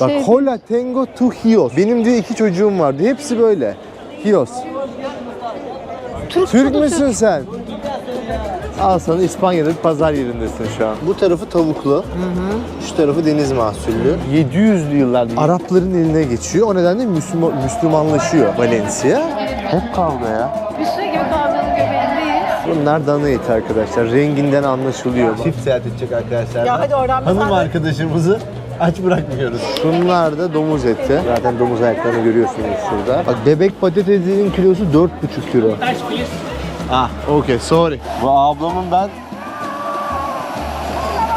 Bak Şey- Hola tengo tu hijos. Benim diye iki çocuğum vardı. Hepsi böyle. Hijos. Türk, Türk müsün sen? Al sana İspanya'da bir pazar yerindesin şu an. Bu tarafı tavuklu. Şu tarafı deniz mahsullü. 700'lü yıllarda Arapların eline geçiyor. O nedenle Müslüman, Müslümanlaşıyor Valencia. Hep kavga ya. Bir şey gibi kavganın göbeğindeyiz. Bunlar dana eti arkadaşlar. Renginden anlaşılıyor. Çift seyahat edecek arkadaşlar. Ya hadi oradan Hanım arkadaşımızı aç bırakmıyoruz. Bunlar da domuz eti. Zaten domuz ayaklarını görüyorsunuz şurada. Bak bebek patatesinin kilosu 4,5 kilo. Ah, okay, sorry. Bu ablamın ben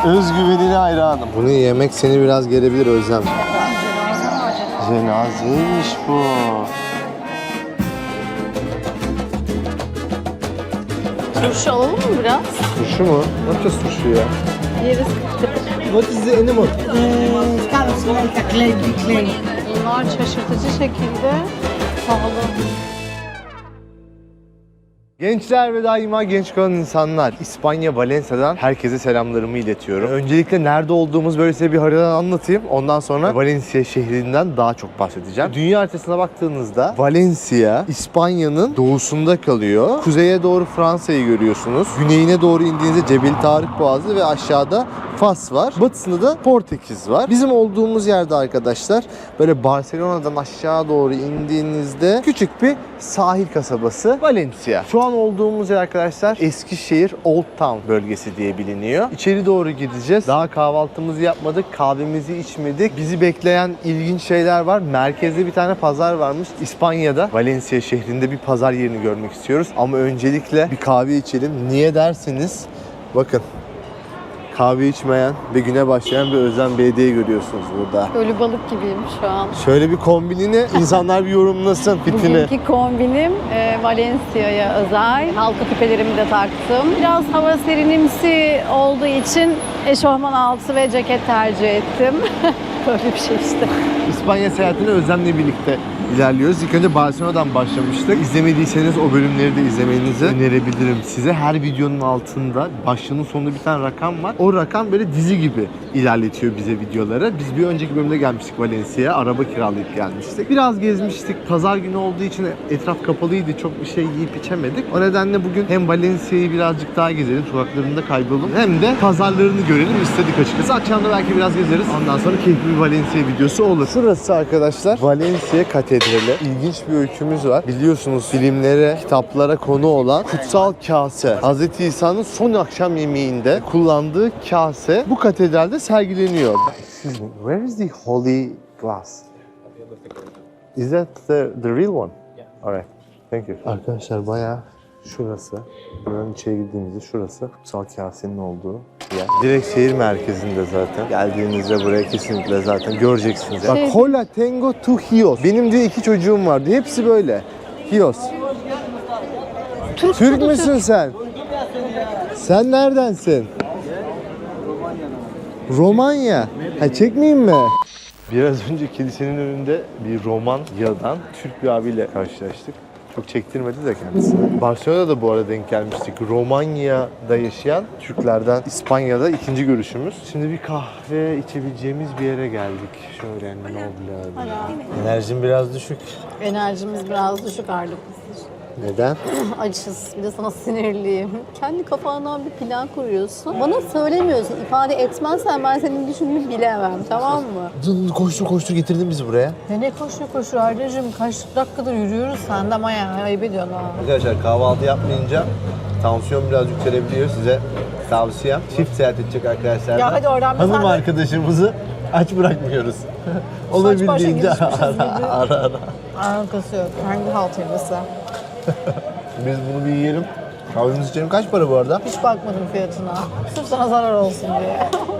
özgüvenine hayranım. Bunu yemek seni biraz gerebilir Özlem. Cenazeymiş bu. Turşu alalım mı biraz? Turşu mu? Ne yapacağız turşu ya? Yeriz. The animal? A clay, clay. Bunlar şaşırtıcı şekilde pahalı. Gençler ve daima genç kalan insanlar. İspanya Valencia'dan herkese selamlarımı iletiyorum. Öncelikle nerede olduğumuz böyle size bir haritadan anlatayım. Ondan sonra Valencia şehrinden daha çok bahsedeceğim. Dünya haritasına baktığınızda Valencia İspanya'nın doğusunda kalıyor. Kuzeye doğru Fransa'yı görüyorsunuz. Güneyine doğru indiğinizde Cebel Tarık Boğazı ve aşağıda Fas var. Batısında da Portekiz var. Bizim olduğumuz yerde arkadaşlar böyle Barcelona'dan aşağı doğru indiğinizde küçük bir sahil kasabası Valencia. Şu an olduğumuz yer arkadaşlar Eskişehir Old Town bölgesi diye biliniyor. İçeri doğru gideceğiz. Daha kahvaltımızı yapmadık, kahvemizi içmedik. Bizi bekleyen ilginç şeyler var. Merkezde bir tane pazar varmış. İspanya'da Valencia şehrinde bir pazar yerini görmek istiyoruz. Ama öncelikle bir kahve içelim. Niye derseniz bakın kahve içmeyen ve güne başlayan bir Özlem Belediye görüyorsunuz burada. Ölü balık gibiyim şu an. Şöyle bir kombinini insanlar bir yorumlasın fitini. Bugünkü kombinim e, Valencia'ya özel. Halka küpelerimi de taktım. Biraz hava serinimsi olduğu için eşofman altı ve ceket tercih ettim. Böyle bir şey işte. İspanya seyahatine Özlem'le birlikte ilerliyoruz. İlk önce Barcelona'dan başlamıştık. İzlemediyseniz o bölümleri de izlemenizi önerebilirim size. Her videonun altında başlığının sonunda bir tane rakam var. O rakam böyle dizi gibi ilerletiyor bize videoları. Biz bir önceki bölümde gelmiştik Valencia'ya. Araba kiralayıp gelmiştik. Biraz gezmiştik. Pazar günü olduğu için etraf kapalıydı. Çok bir şey yiyip içemedik. O nedenle bugün hem Valencia'yı birazcık daha gezelim. Sokaklarında kaybolalım. Hem de pazarlarını görelim istedik açıkçası. Akşam da belki biraz gezeriz. Ondan sonra keyifli bir Valencia videosu olur. Şurası arkadaşlar Valencia Katedrali. İlginç bir öykümüz var. Biliyorsunuz filmlere, kitaplara konu olan kutsal kase. Hz. İsa'nın son akşam yemeğinde kullandığı kase bu katedralde sergileniyor. Excuse me, where is the holy glass? Is that the, the real one? Yeah. Alright. Thank you. Arkadaşlar bayağı şurası. Buranın içeri girdiğimizde şurası kutsal kasenin olduğu yer. Direkt şehir merkezinde zaten. Geldiğinizde buraya kesinlikle zaten göreceksiniz. Bak Şey- Hola tengo tu hijos. Benim diye iki çocuğum vardı. Hepsi böyle. Hijos. Türk, Türk müsün sen? Sen neredensin? Romanya. Ha çekmeyeyim mi? Biraz önce kilisenin önünde bir Romanya'dan Türk bir abiyle karşılaştık. Çok çektirmedi de kendisi. Barcelona'da da bu arada denk gelmiştik. Romanya'da yaşayan Türklerden İspanya'da ikinci görüşümüz. Şimdi bir kahve içebileceğimiz bir yere geldik. Şöyle Noble'da. Enerjim biraz düşük. Enerjimiz biraz düşük artık. Neden? Açız. Bir de sana sinirliyim. Kendi kafandan bir plan kuruyorsun. Bana söylemiyorsun. ifade etmezsen ben senin düşündüğünü bilemem. Tamam mı? Koştur koştur getirdin bizi buraya. Ya ne koşuyor koşuyor Arda'cığım. Kaç dakikadır yürüyoruz. Sen de ama yani ayıp ediyorsun ha. Arkadaşlar kahvaltı yapmayınca tansiyon biraz yükselebiliyor size tavsiyem. Çift seyahat edecek arkadaşlar. Ya hadi oradan bir Hanım tane- arkadaşımızı aç bırakmıyoruz. başa Olabildiğince girişmişiz ara, gibi. ara ara. Alakası yok. Hangi halt evlisi? Biz bunu bir yiyelim. Kahvemizi içelim. Kaç para bu arada? Hiç bakmadım fiyatına. Sırf sana zarar olsun diye.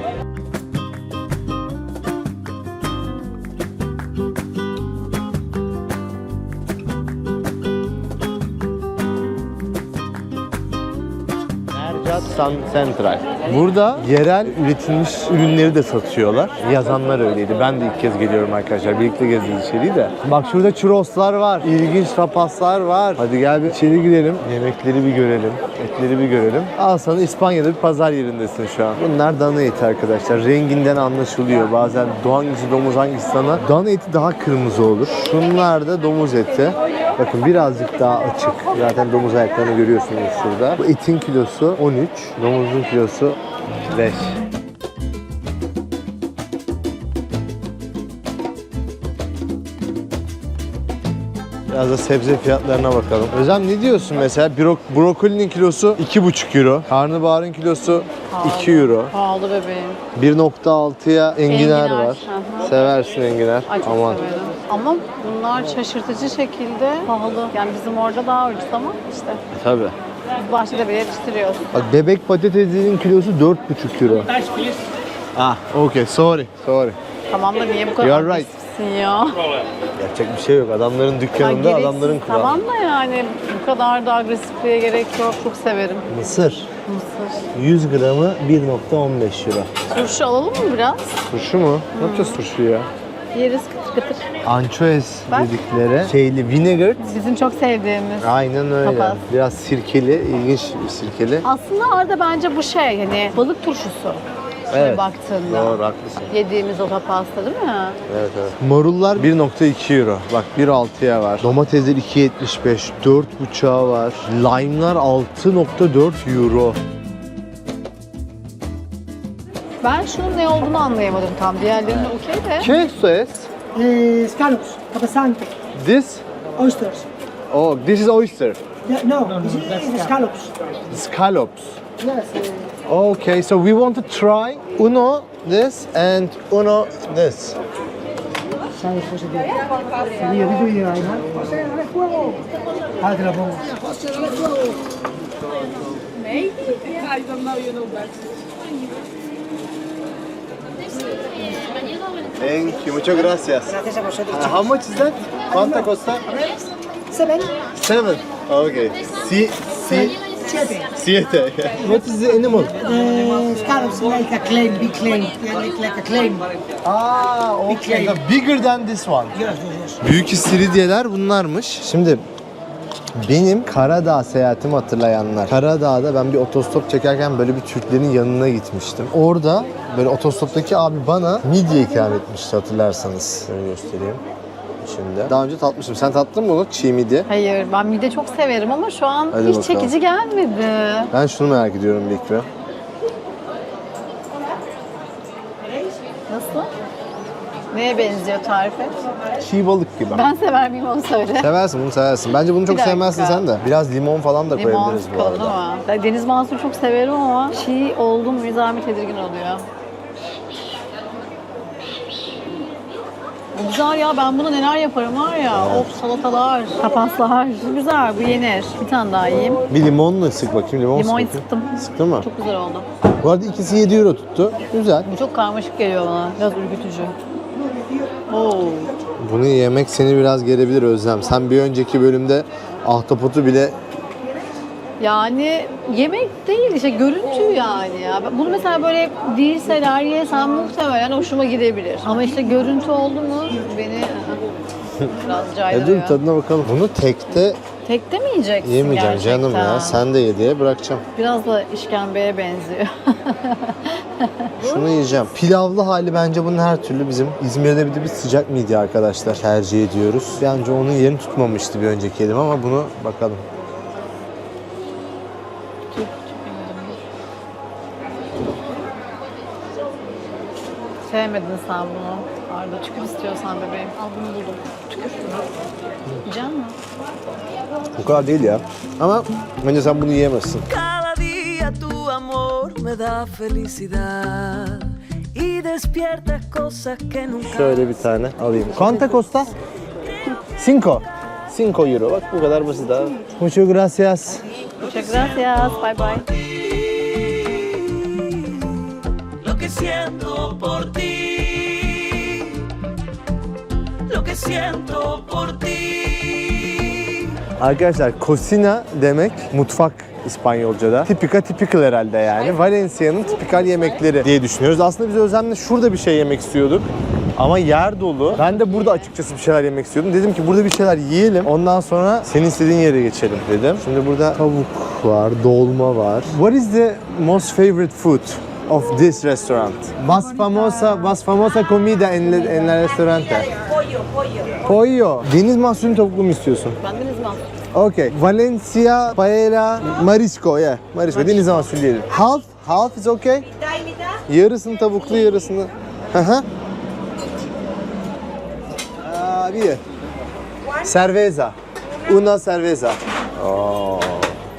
San Central. Burada yerel üretilmiş ürünleri de satıyorlar. Yazanlar öyleydi. Ben de ilk kez geliyorum arkadaşlar. Birlikte gezeceğiz içeriği de. Bak şurada churroslar var. ilginç tapaslar var. Hadi gel bir içeri girelim. Yemekleri bir görelim. Etleri bir görelim. Al sana İspanya'da bir pazar yerindesin şu an. Bunlar dana eti arkadaşlar. Renginden anlaşılıyor. Bazen hangisi domuz hangisi dana. Dana eti daha kırmızı olur. Şunlar da domuz eti. Bakın birazcık daha açık. Zaten domuz ayaklarını görüyorsunuz şurada. Bu etin kilosu 13. Domuzun kilosu 5. Biraz da sebze fiyatlarına bakalım. Özlem ne diyorsun mesela? Bro- brokolinin kilosu 2,5 euro. Karnabaharın kilosu 2 euro. Pahalı bebeğim. 1.6'ya enginar, Enginar, var. hı. Seversin enginar. Ay Aman. severim. Ama bunlar şaşırtıcı şekilde pahalı. Yani bizim orada daha ucuz ama işte Tabii. biz bahçede bile yetiştiriyoruz. Bak bebek patatesinin kilosu 4,5 euro. Ah, okay. Sorry. Sorry. Tamam da niye bu kadar You are right. agresifsin ya? Yapacak bir şey yok. Adamların Ya dükkanında gereksiz. adamların kuralı. Tamam da yani bu kadar da agresifliğe gerek yok. Çok severim Mısır. mısır. 100 gramı 1.15 euro. Turşu alalım mı biraz? Turşu mu? Ne yapacağız turşu ya? Yeriz kıtır kıtır. Anchois dedikleri şeyli vinegar. Bizim çok sevdiğimiz. Aynen öyle. Papaz. Biraz sirkeli, ilginç bir sirkeli. Aslında Arda bence bu şey hani balık turşusu. Şöyle Evet. baktığında. Doğru, haklısın. Yediğimiz o pasta değil mi? Evet evet. Marullar 1.2 euro. Bak 1.6'ya var. Domatesler 2.75. 4.5'a var. Lime'lar 6.4 euro. Ben şunun ne olduğunu anlayamadım tam. Diğerlerinde okey de. Queso es Uh, scallops, capasante, this? oysters. Oh, this is oyster. Yeah, no, this is scallops. Scallops. Yes. Uh, Okay, so we want to try uno this and uno this. ¿Sabes cómo se dice? Sí, yo digo y ahí, ¿no? fuego! Ahora te lo pongo. Thank you, muchas gracias. Gracias a vosotros. Uh, how much is that? ¿Cuánto cuesta? Seven. Seven. Okay. Si, si, Siete. siete. What is the animal? Uh, scallops like a claim, big claim. Yeah, like, like a claim. Ah, okay. clay. The bigger than this one. Yes, yes, yes. Büyük istiridyeler bunlarmış. Şimdi benim Karadağ seyahatimi hatırlayanlar. Karadağ'da ben bir otostop çekerken böyle bir Türklerin yanına gitmiştim. Orada böyle otostoptaki abi bana midye ikram etmişti hatırlarsanız. Şöyle göstereyim. Şimdi. Daha önce tatmıştım. Sen tattın mı onu? Çiğ midye. Hayır ben mide çok severim ama şu an Hadi hiç bakalım. çekici gelmedi. Ben şunu merak ediyorum Bikra. Nasıl? Neye benziyor tarif et? Çiğ balık gibi. Ben sever miyim onu söyle. Seversin bunu seversin. Bence bunu çok dakika. sevmezsin sen de. Biraz limon falan da Limon koyabiliriz bu sıkalım arada. Ben Deniz mahsulü çok severim ama çiğ oldum mu zahmet tedirgin oluyor. Güzel ya ben bunu neler yaparım var ya. Of salatalar, tapaslar. Güzel bu yenir. Bir tane daha yiyeyim. Bir limonla sık bakayım. Limon, Limon sık sıktım. Sıktın mı? Çok güzel oldu. Bu arada ikisi 7 euro tuttu. Güzel. Bu çok karmaşık geliyor bana. Biraz ürkütücü. Oo. Bunu yemek seni biraz gerebilir Özlem. Sen bir önceki bölümde ahtapotu bile Yani yemek değil işte görüntü yani ya. Bunu mesela böyle değilseler yesem muhtemelen hoşuma gidebilir. Ama işte görüntü oldu mu beni biraz caydırıyor. tadına bakalım. Bunu tekte Tekte mi yiyeceksin yemeyeceğim canım ya. gerçekten? Sen de ye diye bırakacağım. Biraz da işkembeye benziyor. Şunu yiyeceğim. Pilavlı hali bence bunun her türlü bizim İzmir'de bir de bir sıcak midye arkadaşlar tercih ediyoruz. Bence onun yerini tutmamıştı bir önceki yedim ama bunu bakalım. Sevmedin sen bunu. Arda tükür istiyorsan bebeğim. Al bunu buldum. Tükür. Yiyecek misin? O kadar değil ya. Ama bence sen bunu yiyemezsin. Cada día tu amor me da felicidad y despiertas cosas que nunca Şöyle bir tane alayım. Quanta costa? Cinco. Cinco euro. Bak bu kadar basit abi. Muchas gracias. Muchas gracias. Bye bye. lo que siento por ti, siento por ti. Arkadaşlar cocina demek mutfak İspanyolca'da. Tipika typical herhalde yani. Valencia'nın tipikal yemekleri diye düşünüyoruz. Aslında biz Özlem'le şurada bir şey yemek istiyorduk. Ama yer dolu. Ben de burada açıkçası bir şeyler yemek istiyordum. Dedim ki burada bir şeyler yiyelim. Ondan sonra senin istediğin yere geçelim dedim. Şimdi burada tavuk var, dolma var. What is the most favorite food of this restaurant? Más famosa, más famosa comida en, en la restaurante. Pollo, pollo. Pollo. Deniz mahsulü tavuklu mu istiyorsun? Bendeniz mi? Okay. Valencia, paella, marisco. Yeah. Marisco. Deniz mahsulü diyelim. Half, half is okay. Mitad mitad. Yarısını tavuklu, yarısını. Hı hı. Aa, bir. Cerveza. Una cerveza. Oh.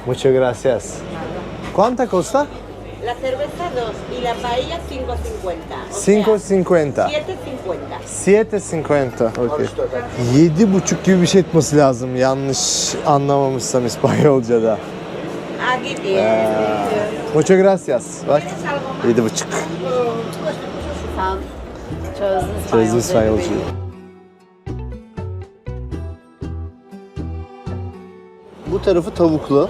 Muchas gracias. ¿Cuánta costa? La cerveza 2 y la paella 5.50. O sea, 5.50. 7.50. 7.50. Okay. Yedi buçuk gibi bir şey etmesi lazım. Yanlış anlamamışsam İspanyolca'da. Aquí tienes. Muchas gracias. Bak. Yedi buçuk. Çözdüm İspanyolcayı. Bu tarafı tavuklu.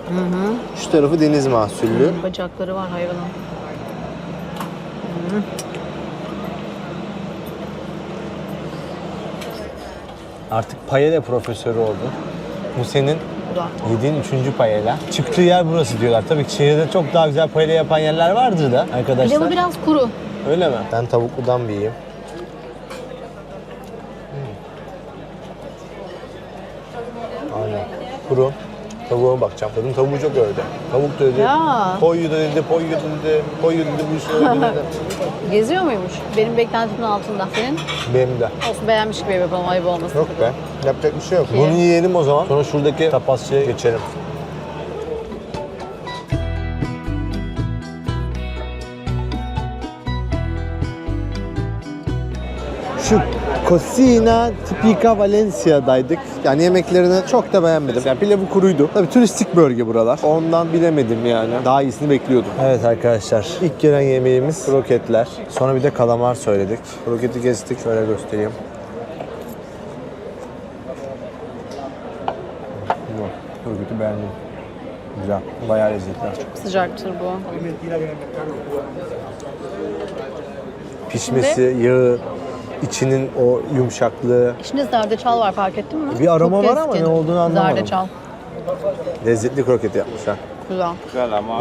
Şu tarafı deniz mahsullü. Bacakları var hayvanın. Artık payela profesörü oldu. Bu senin yediğin üçüncü payela. Çıktığı yer burası diyorlar. Tabii ki şehirde çok daha güzel payela yapan yerler vardır da Bir de bu arkadaşlar. biraz kuru. Öyle mi? Ben tavukludan bir yiyeyim. Hmm. Aynen. Kuru. Tavuğa bakacağım. Kadın tavuğu çok övdü. Tavuk da dedi. Ya. Koyu da dedi, koyu dedi, koyu dedi, bu şöyle dedi. Geziyor muymuş? Benim beklentimin altında. Senin? Benim de. Olsun beğenmiş gibi yapalım ayıp olmasın. Yok be. Yapacak bir şey yok. Bunu yiyelim o zaman. Sonra şuradaki tapasçıya geçelim. Şu Cocina Tipica Valencia'daydık. Yani yemeklerini çok da beğenmedim. Yani pilavı kuruydu. Tabii turistik bölge buralar. Ondan bilemedim yani. Daha iyisini bekliyordum. Evet arkadaşlar. ilk gelen yemeğimiz kroketler. Sonra bir de kalamar söyledik. Kroketi kestik. Şöyle göstereyim. Bu Kroketi beğendim. Güzel. Bayağı lezzetli. Sıcaktır bu. Pişmesi, yağı, içinin o yumuşaklığı. İçinde zerdeçal var fark ettin mi? Bir aroma Çok var ama keskin. ne olduğunu anlamadım. Zerdeçal. Lezzetli kroket yapmışlar. Güzel.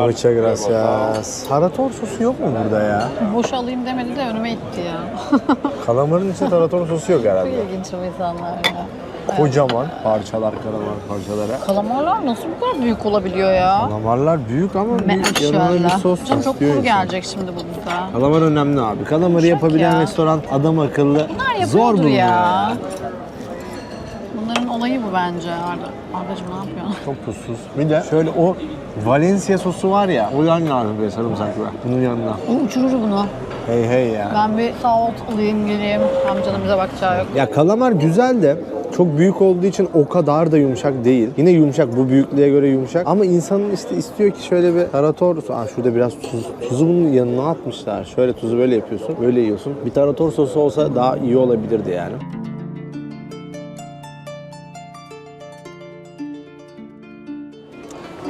Muchas gracias. Tarator sosu yok mu burada ya? Boş alayım demedi de önüme itti ya. Kalamarın içinde tarator sosu yok Çok herhalde. ilginç bu insanlar ya. Kocaman parçalar, kalamar parçaları. Kalamarlar nasıl bu kadar büyük olabiliyor ya? Kalamarlar büyük ama bir yanına bir Maşallah. sos Canım çok istiyor kuru insan. gelecek şimdi bu bize. Kalamar önemli abi. Kalamarı yapabilen ya. restoran adam akıllı Bunlar zor yapıyordur bulunuyor ya. Bunların olayı bu bence Arda. Ardacığım ne yapıyorsun? Çok tuzsuz. Bir de şöyle o Valencia sosu var ya, o yan lazım böyle sarımsaklı. Bunun yanına. O uçurur bunu. Hey hey ya. Ben bir salt alayım geleyim. Amcanın bize bakacağı yok. Ya kalamar güzel de çok büyük olduğu için o kadar da yumuşak değil. Yine yumuşak bu büyüklüğe göre yumuşak. Ama insanın işte istiyor ki şöyle bir tarator... Aa şurada biraz tuz. Tuzu bunun yanına atmışlar. Şöyle tuzu böyle yapıyorsun. Böyle yiyorsun. Bir tarator sosu olsa daha iyi olabilirdi yani.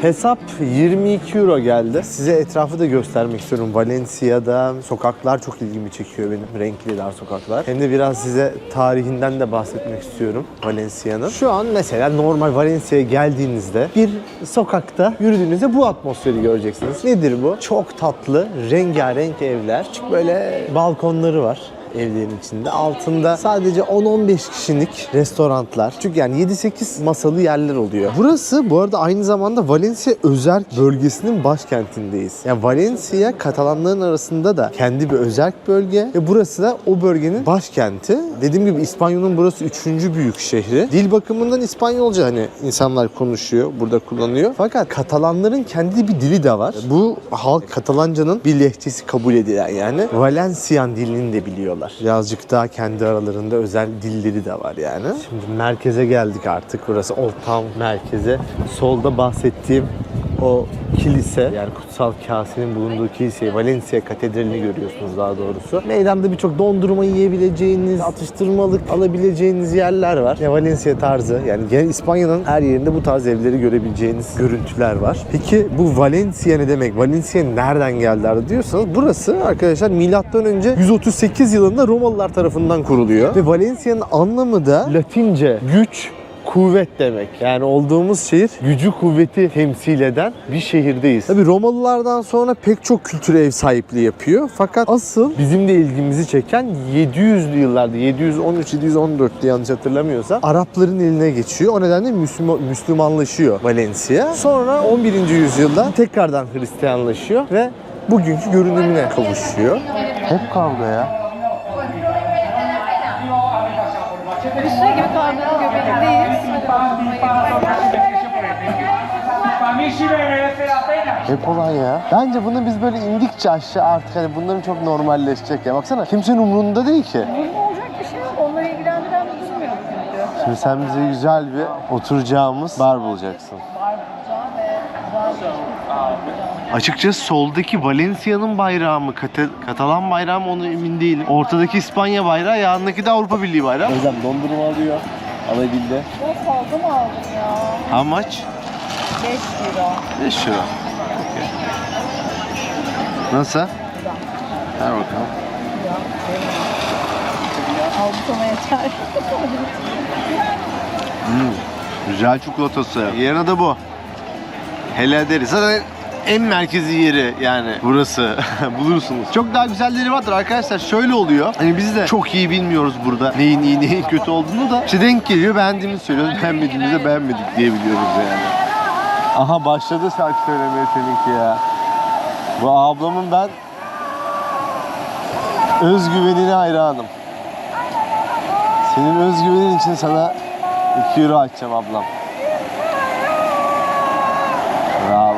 Hesap 22 euro geldi. Size etrafı da göstermek istiyorum. Valencia'da sokaklar çok ilgimi çekiyor benim. Renkli dar sokaklar. Hem de biraz size tarihinden de bahsetmek istiyorum Valencia'nın. Şu an mesela normal Valencia'ya geldiğinizde bir sokakta yürüdüğünüzde bu atmosferi göreceksiniz. Nedir bu? Çok tatlı, rengarenk evler. Küçük böyle balkonları var evlerin içinde. Altında sadece 10-15 kişilik restoranlar. Çünkü yani 7-8 masalı yerler oluyor. Burası bu arada aynı zamanda Valencia özel bölgesinin başkentindeyiz. Yani Valencia Katalanların arasında da kendi bir özel bölge ve burası da o bölgenin başkenti. Dediğim gibi İspanyol'un burası 3. büyük şehri. Dil bakımından İspanyolca hani insanlar konuşuyor, burada kullanıyor. Fakat Katalanların kendi bir dili de var. Bu halk Katalanca'nın bir lehçesi kabul edilen yani. Valencian dilini de biliyorlar. Birazcık daha kendi aralarında özel dilleri de var yani. Şimdi merkeze geldik artık. Burası Old Town merkeze. Solda bahsettiğim o kilise yani kutsal kasenin bulunduğu kiliseyi Valencia Katedrali'ni görüyorsunuz daha doğrusu. Meydanda birçok dondurma yiyebileceğiniz, atıştırmalık alabileceğiniz yerler var. Ya Valencia tarzı yani İspanya'nın her yerinde bu tarz evleri görebileceğiniz görüntüler var. Peki bu Valencia ne demek? Valencia nereden geldiler diyorsanız burası arkadaşlar milattan önce 138 yılında Romalılar tarafından kuruluyor. Ve Valencia'nın anlamı da Latince güç, kuvvet demek. Yani olduğumuz şehir gücü kuvveti temsil eden bir şehirdeyiz. Tabii Romalılardan sonra pek çok kültüre ev sahipliği yapıyor. Fakat asıl bizim de ilgimizi çeken 700'lü yıllarda 713-714'te yanlış hatırlamıyorsam Arapların eline geçiyor. O nedenle Müslüman, Müslümanlaşıyor Valencia. Sonra 11. yüzyılda tekrardan Hristiyanlaşıyor ve bugünkü görünümüne kavuşuyor. Hep kavga ya. Bir şey gibi kavganın Hep olan ya. Bence bunu biz böyle indikçe aşağı artık hani bunların çok normalleşecek ya. Baksana kimsenin umurunda değil ki. Bunun olacak bir şey yok. Onları ilgilendiren bir durum yok çünkü. Şimdi sen bize güzel bir oturacağımız bar bulacaksın. Var bulacağım ve güzel Açıkçası soldaki Valencia'nın bayrağı mı, Kata- Katalan bayrağı mı onu emin değilim. Ortadaki İspanya bayrağı, yanındaki de Avrupa Birliği bayrağı. Özlem dondurma alıyor. Alabildi. Çok fazla mı aldın ya? How much? 5 lira. 5 lira. Nasıl? Ver bakalım. Al bu sana yeter. Güzel çikolatası. Yerine de bu. Hele deriz. Zaten en merkezi yeri yani burası bulursunuz. Çok daha güzelleri vardır arkadaşlar. Şöyle oluyor. Hani biz de çok iyi bilmiyoruz burada neyin iyi neyin kötü olduğunu da. İşte denk geliyor beğendiğimizi söylüyoruz. Beğenmediğimizi de beğenmedik diyebiliyoruz yani. Aha başladı şarkı söylemeye seninki ya. Bu ablamın ben özgüvenine hayranım. Senin özgüvenin için sana 2 euro açacağım ablam. Bravo.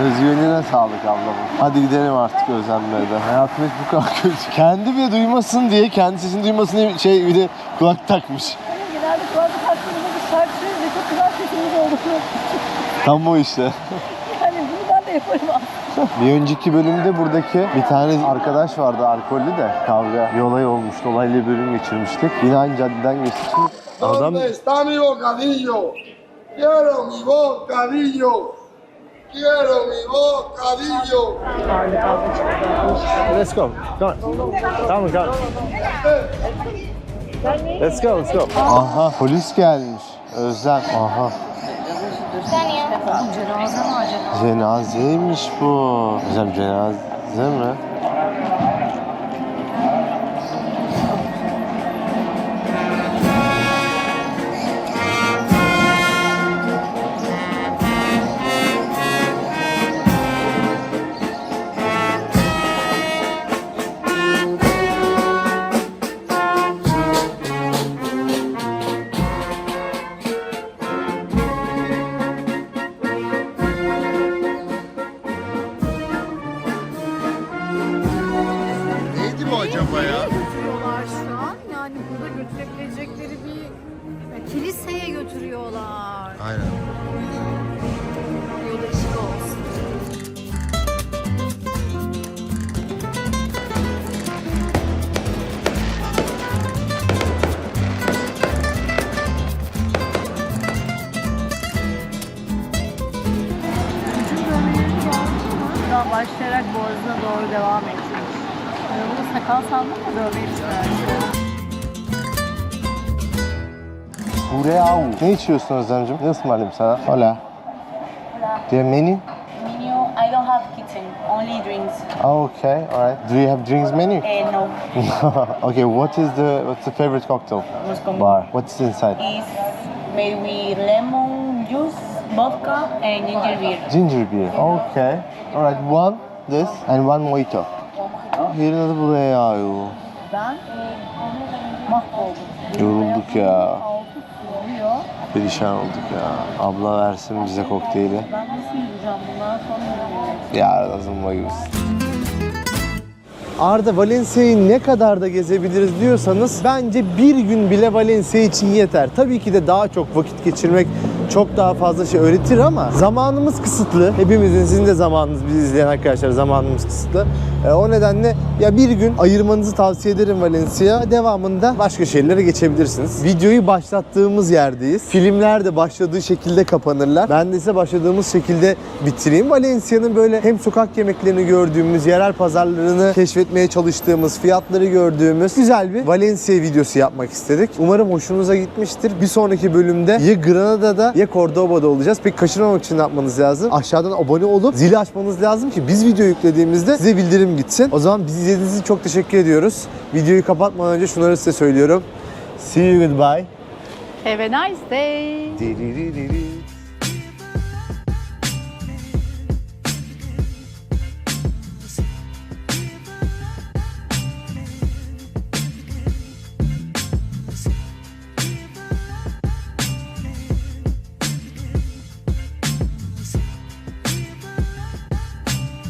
Özgüvenine sağlık ablamın. Hadi gidelim artık Özlem'le de. Hayatım hiç bu kadar kötü. Kendi bile duymasın diye, kendi sesini duymasın diye şey bir de kulak takmış. Genelde kulaklık hakkında bir şarkı söyleyince çok güzel sesimiz olduğunu. Tam o işte. Yani bunu ben de yaparım aslında. Bir önceki bölümde buradaki bir tane arkadaş vardı alkollü de kavga bir olay olmuştu. Olayla bölüm geçirmiştik. Yine aynı caddeden geçtik. Adam ¿Dónde está mi bocadillo? Quiero mi bocadillo. Quiero mi bocadillo. Let's go. Come on. Come on, come on. Let's go, let's go. Aha, polis gelmiş. Özlem. Aha. Cenaze mi acaba? Cenazeymiş bu. Özlem cenaze mi? Hureau. Ne içiyorsun Özlemciğim? Ne ısmarlayayım sana? Hola. Do you have menu? Menu, I don't have kitchen, only drinks. Oh, okay, alright. Do you have drinks menu? Uh, no, okay, what is the what's the favorite cocktail Moscow bar? What's inside? is made with lemon juice, vodka, and ginger beer. Ginger beer. Okay. Alright, one this and one mojito. Yerin adı buraya yağıyor. Ben mahvoldum. Yorulduk ya. Perişan olduk ya. Abla versin bize kokteyli. Ben nasıl yürüyeceğim bundan sonra Ya lazım gibisin. Arda Valencia'yı ne kadar da gezebiliriz diyorsanız bence bir gün bile Valencia için yeter. Tabii ki de daha çok vakit geçirmek çok daha fazla şey öğretir ama zamanımız kısıtlı. Hepimizin sizin de zamanınız bizi izleyen arkadaşlar zamanımız kısıtlı. E, o nedenle ya bir gün ayırmanızı tavsiye ederim Valencia. Devamında başka şehirlere geçebilirsiniz. Videoyu başlattığımız yerdeyiz. Filmler de başladığı şekilde kapanırlar. Ben de ise başladığımız şekilde bitireyim. Valencia'nın böyle hem sokak yemeklerini gördüğümüz, yerel pazarlarını keşfetmeye çalıştığımız, fiyatları gördüğümüz güzel bir Valencia videosu yapmak istedik. Umarım hoşunuza gitmiştir. Bir sonraki bölümde ya Granada'da ya Cordoba'da olacağız. Peki kaçırmamak için ne yapmanız lazım? Aşağıdan abone olup zili açmanız lazım ki biz video yüklediğimizde size bildirim gitsin. O zaman bizi izlediğiniz için çok teşekkür ediyoruz. Videoyu kapatmadan önce şunları size söylüyorum. See you goodbye. Have a nice day.